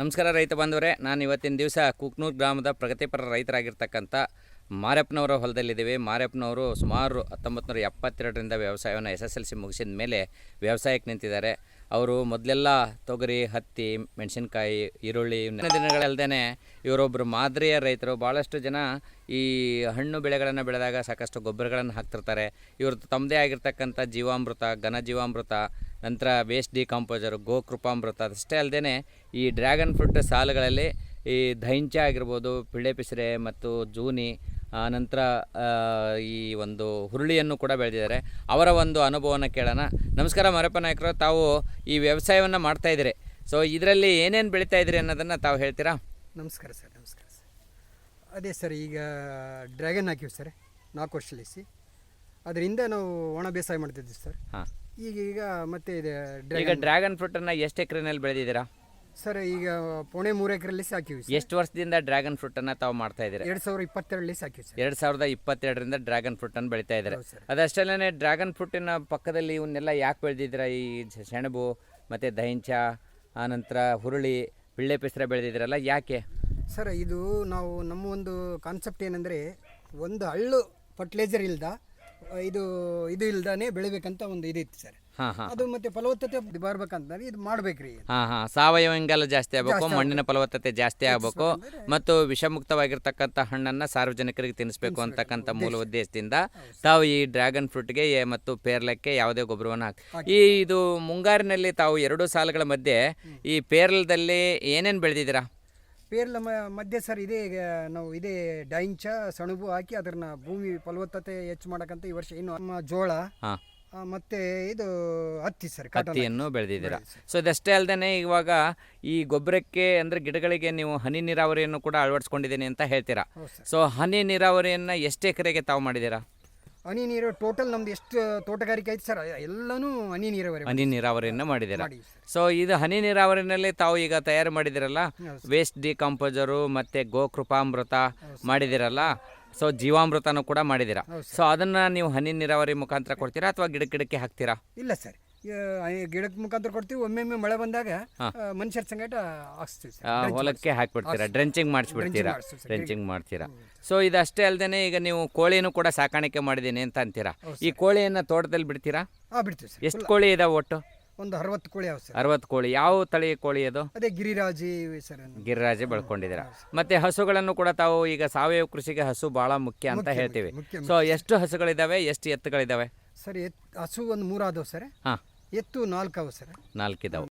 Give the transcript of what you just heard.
ನಮಸ್ಕಾರ ರೈತ ಬಾಂಧವರೇ, ನಾನು ಇವತ್ತಿನ ದಿವಸ ಕುಕ್ನೂರು ಗ್ರಾಮದ ಪ್ರಗತಿಪರ ರೈತರಾಗಿರ್ತಕ್ಕಂಥ ಮಾರಪ್ಪನವರ ಹೊಲದಲ್ಲಿದ್ದೀವಿ. ಮಾರಪ್ಪನವರು ಸುಮಾರು ಹತ್ತೊಂಬತ್ತು ನೂರ ಎಪ್ಪತ್ತೆರಡರಿಂದ ವ್ಯವಸಾಯವನ್ನು ಎಸ್ ಎಸ್ ಎಲ್ ಸಿ ಮುಗಿಸಿದ ಮೇಲೆ ವ್ಯವಸಾಯಕ್ಕೆ ನಿಂತಿದ್ದಾರೆ. ಅವರು ಮೊದಲೆಲ್ಲ ತೊಗರಿ, ಹತ್ತಿ, ಮೆಣಸಿನ್ಕಾಯಿ, ಈರುಳ್ಳಿ ದಿನಗಳಲ್ಲದೆ ಇವರೊಬ್ಬರು ಮಾದರಿಯ ರೈತರು. ಭಾಳಷ್ಟು ಜನ ಈ ಹಣ್ಣು ಬೆಳೆಗಳನ್ನು ಬೆಳೆದಾಗ ಸಾಕಷ್ಟು ಗೊಬ್ಬರಗಳನ್ನು ಹಾಕ್ತಿರ್ತಾರೆ. ಇವರು ತಮ್ಮದೇ ಆಗಿರ್ತಕ್ಕಂಥ ಜೀವಾಮೃತ, ಘನ ಜೀವಾಮೃತ, ನಂತರ ವೇಸ್ಟ್ ಡಿಕಾಂಪೋಸರ್ ಗೋಕೃಪಾಮೃತ ಅಷ್ಟೇ ಅಲ್ಲದೆ ಈ ಡ್ರ್ಯಾಗನ್ ಫ್ರೂಟ್ ಸಾಲುಗಳಲ್ಲಿ ಈ ದೈಂಚ ಆಗಿರ್ಬೋದು, ಪಿಳ್ಳೆ ಮತ್ತು ಜೂನಿ ಆನಂತರ ಈ ಒಂದು ಹುರುಳಿಯನ್ನು ಕೂಡ ಬೆಳೆದಿದ್ದಾರೆ. ಅವರ ಒಂದು ಅನುಭವನ ಕೇಳೋಣ. ನಮಸ್ಕಾರ ಮರಪ್ಪ ನಾಯಕರು ತಾವು ಈ ವ್ಯವಸಾಯವನ್ನು ಮಾಡ್ತಾ ಇದ್ದೀರಿ. ಸೊ ಇದರಲ್ಲಿ ಏನೇನು ಬೆಳೀತಾ ಇದ್ದೀರಿ ಅನ್ನೋದನ್ನು ತಾವು ಹೇಳ್ತೀರಾ? ನಮಸ್ಕಾರ ಸರ್ ನಮಸ್ಕಾರ ಸರ್. ಅದೇ ಸರ್ ಈಗ ಡ್ರ್ಯಾಗನ್ ಹಾಕಿವಿ ಸರ್ ನಾಲ್ಕು ವರ್ಷಲಿಸಿ ಅದರಿಂದ ನಾವು ಒಣ ಬೇಸಾಯ ಮಾಡ್ತಿದ್ವಿ ಸರ್. ಹಾಂ. ಈಗೀಗ ಈಗ ಮತ್ತೆ ಇದೆ ಈಗ ಡ್ರ್ಯಾಗನ್. ಡ್ರ್ಯಾಗನ್ ಫ್ರೂಟನ್ನು ಎಷ್ಟು ಎಕರೆನಲ್ಲಿ ಬೆಳೆದಿದ್ದೀರಾ? ಸರ್ ಈಗ ಪೋಣೆ ಮೂರು ಎಕರೆಲ್ಲಿ ಸಾಕಿವಿ ಸರ್. ಎಷ್ಟು ವರ್ಷದಿಂದ ಡ್ರ್ಯಾಗನ್ ಫ್ರೂಟನ್ನು ತಾವು ಮಾಡ್ತಾ ಇದ್ದೀರಾ? ಎರಡು ಸಾವಿರ ಇಪ್ಪತ್ತೆರಡಲ್ಲಿ ಸಾಕಿವಿ ಸರ್. ಎರಡು ಸಾವಿರದ ಇಪ್ಪತ್ತೆರಡರಿಂದ ಡ್ರ್ಯಾಗನ್ ಫ್ರೂಟನ್ನು ಬೆಳೀತಾ ಇದ್ದಾರೆ? ಹೌದು ಸರ್. ಅದಷ್ಟಲ್ಲೇ ಡ್ರ್ಯಾಗನ್ ಫ್ರೂಟಿನ ಪಕ್ಕದಲ್ಲಿ ಇವನ್ನೆಲ್ಲ ಯಾಕೆ ಬೆಳೆದಿದ್ದೀರಾ? ಈ ಸೆ- ಸೆಣಬು ಮತ್ತು ದಹಿಂಚ ಆನಂತರ ಹುರುಳಿ ಬಿಳ್ಳೆ ಪಿಸ್ತರ ಬೆಳೆದಿದ್ದೀರಲ್ಲ ಯಾಕೆ? ಸರ್ ಇದು ನಾವು ನಮ್ಮ ಒಂದು ಕಾನ್ಸೆಪ್ಟ್ ಏನಂದರೆ ಒಂದು ಹಳ್ಳು ಫರ್ಟಿಲೈಸರ್ ಇಲ್ದ ಇದು ಇದು ಇಲ್ದಾನೆ ಬೆಳಿಬೇಕಂತ ಒಂದು ಇದಿತ್ತು ಸರ್. ಅದು ಮತ್ತೆ ಫಲವತ್ತತೆ ಬರ್ಬೇಕಂತಂದ್ರೆ ಇದು ಮಾಡ್ಬೇಕ್ರಿ. ಹಾ ಹಾ. ಸಾವಯವ ಇಂಗಾಲ ಜಾಸ್ತಿ ಆಗ್ಬೇಕು. ಮಣ್ಣಿನ ಫಲವತ್ತತೆ ಜಾಸ್ತಿ ಆಗ್ಬೇಕು. ಮತ್ತು ವಿಷಮುಕ್ತವಾಗಿರ್ತಕ್ಕಂಥ ಹಣ್ಣನ್ನ ಸಾರ್ವಜನಿಕರಿಗೆ ತಿನ್ನಿಸ್ಬೇಕು ಅಂತಕ್ಕಂಥ ಮೂಲ ಉದ್ದೇಶದಿಂದ ತಾವು ಈ ಡ್ರ್ಯಾಗನ್ ಫ್ರೂಟ್ಗೆ ಗೆ ಮತ್ತು ಪೇರ್ಲಕ್ಕೆ ಯಾವುದೇ ಗೊಬ್ಬರವನ್ನು ಹಾಕಿ ಈ ಇದು ಮುಂಗಾರಿನಲ್ಲಿ ತಾವು ಎರಡು ಸಾಲುಗಳ ಮಧ್ಯೆ ಈ ಪೇರ್ಲದಲ್ಲಿ ಏನೇನು ಬೆಳೆದಿದ್ದೀರಾ? ಪೇರ್ಲ ಮಧ್ಯೆ ಸರ್ ಇದೇ ನಾವು ಇದೇ ಡೈಂಚ ಸಣಬು ಹಾಕಿ ಅದನ್ನ ಭೂಮಿ ಫಲವತ್ತತೆ ಹೆಚ್ಚು ಮಾಡಕ್ಕಂತ ಈ ವರ್ಷ ಇನ್ನು ಜೋಳ ಹಾಂ. ಆ, ಮತ್ತೆ ಇದು ಹತ್ತಿ ಸರ್ ಕಾಟನ್ ಹತ್ತಿಯನ್ನು ಬೆಳೆದಿದ್ದೀರಾ? ಸೊ ಇದಷ್ಟೇ ಅಲ್ಲದೆ ಇವಾಗ ಈ ಗೊಬ್ಬರಕ್ಕೆ ಅಂದರೆ ಗಿಡಗಳಿಗೆ ನೀವು ಹನಿ ನೀರಾವರಿಯನ್ನು ಕೂಡ ಅಳವಡಿಸ್ಕೊಂಡಿದ್ದೀನಿ ಅಂತ ಹೇಳ್ತೀರಾ? ಹೌದು ಸರ್. ಸೊ ಹನಿ ನೀರಾವರಿಯನ್ನು ಎಷ್ಟು ಎಕರೆಗೆ ತಾವು ಮಾಡಿದ್ದೀರಾ? ಹನಿ ನೀರು ಟೋಟಲ್ ನಮ್ದು ಎಷ್ಟು ತೋಟಗಾರಿಕೆ ಐತೆ ಸರ್ ಎಲ್ಲನೂ ಹನಿ ನೀರಾವರಿ ಹನಿ ನೀರಾವರಿಯನ್ನು ಮಾಡಿದ್ದೀರಾ? ಮಾಡಿ ಸರ್. ಸೊ ಇದು ಹನಿ ನೀರಾವರಿನಲ್ಲಿ ತಾವು ಈಗ ತಯಾರು ಮಾಡಿದಿರಲ್ಲ ವೇಸ್ಟ್ ಡಿಕಾಂಪೋಸರು ಮತ್ತು ಗೋಕೃಪಾಮೃತ ಮಾಡಿದಿರಲ್ಲ ಸೊ ಜೀವಾಮೃತನೂ ಕೂಡ ಮಾಡಿದ್ದೀರಾ? ಸೊ ಅದನ್ನು ನೀವು ಹನಿ ನೀರಾವರಿ ಮುಖಾಂತರ ಕೊಡ್ತೀರಾ ಅಥವಾ ಗಿಡ ಗಿಡಕ್ಕೆ ಹಾಕ್ತೀರಾ? ಇಲ್ಲ ಸರ್. ಗಿಡಕ್ಕೆ ಮುಖಾಂತರ ಕೊಡ್ತೀವಿ. ಒಮ್ಮೆಮ್ಮೆ ಮಳೆ ಬಂದಾಗ ಮನುಷ್ಯರ ಸಂಗಟ ಹಾಕ್ಸ್ತೀವಿ ಆ, ಹೊಲಕ್ಕೆ ಹಾಕ್ಬಿಡ್ತೀರಾ? ಡ್ರೆಂಚಿಂಗ್ ಮಾಡಿಸ್ಬಿಡ್ತೀರಾ. ಡ್ರೆಂಚಿಂಗ್ ಮಾಡ್ತೀರಾ? ಸೊ ಇದಷ್ಟೇ ಅಲ್ಲದೆ ಈಗ ನೀವು ಕೋಳಿನೂ ಕೂಡ ಸಾಕಾಣಿಕೆ ಮಾಡಿದ್ದೀನಿ ಅಂತ ಅಂತೀರಾ? ಈ ಕೋಳಿಯನ್ನು ತೋಟದಲ್ಲಿ ಬಿಡ್ತೀರಾ? ಹಾ ಬಿಡ್ತೀವಿ ಸರ್. ಎಷ್ಟು ಕೋಳಿ ಇದಾವೆ ಒಟ್ಟು? ಒಂದು ಅರವತ್ತು ಕೋಳಿ ಯಾವ ಸರ್. ಅರವತ್ತು ಕೋಳಿ. ಯಾವ ತಳಿ ಕೋಳಿ ಅದು? ಅದೇ ಗಿರಿರಾಜಿ ಸರ್ ಗಿರಿರಾಜೆ ಬೆಳ್ಕೊಂಡಿದ್ದೀರಾ? ಮತ್ತೆ ಹಸುಗಳನ್ನು ಕೂಡ ತಾವು ಈಗ ಸಾವಯವ ಕೃಷಿಗೆ ಹಸು ಬಹಳ ಮುಖ್ಯ ಅಂತ ಹೇಳ್ತೀವಿ. ಮುಖ್ಯ ಸೊ ಎಷ್ಟು ಹಸುಗಳಿದಾವೆ? ಎಷ್ಟು ಎತ್ತುಗಳಿದಾವೆ? ಸರ್ ಎತ್ ಹಸು ಒಂದು ಮೂರಾದವು ಆದವು ಸರ್. ಹಾಂ. ಎತ್ತು ನಾಲ್ಕು ಅವು ಸರ್. ನಾಲ್ಕಿದಾವೆ.